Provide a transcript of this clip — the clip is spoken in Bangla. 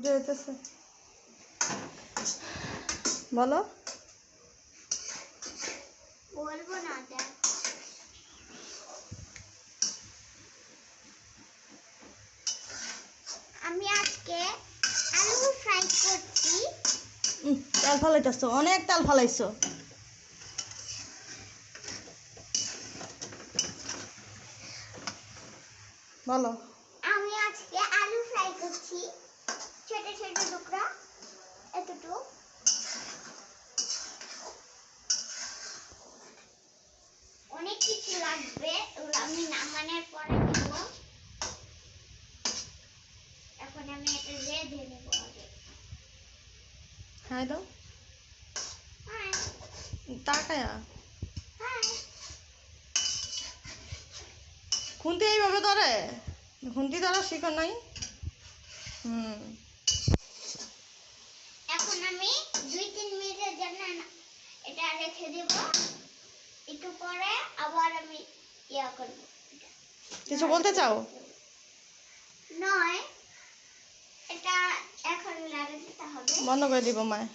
ভিডিও হইতেছে বলো। বলব না আমি আজকে আলু ফ্রাই করছি। তাল ফালাইতেছো অনেক তাল ফালাইছো। বলো আমি আজকে আলু ফ্রাই করছি ছোট ছোট টুকরা এতটুকু অনেক কিছু লাগবে ওগুলো আমি নামানোর পরে দেব এখন আমি এটা রেঁধে নেব আগে হাই দাও হ্যাঁ তাকায়া খুন্তি এইভাবে ধরে? খুন্তি ধরা শিখো নাই? হুম। এখন আমি দুই তিন মিনিটের জন্য এটা রেখে দেব। একটু পরে আবার আমি ইয়া করব। কিছু বলতে চাও? নয়। বন্ধ করে দিব মায়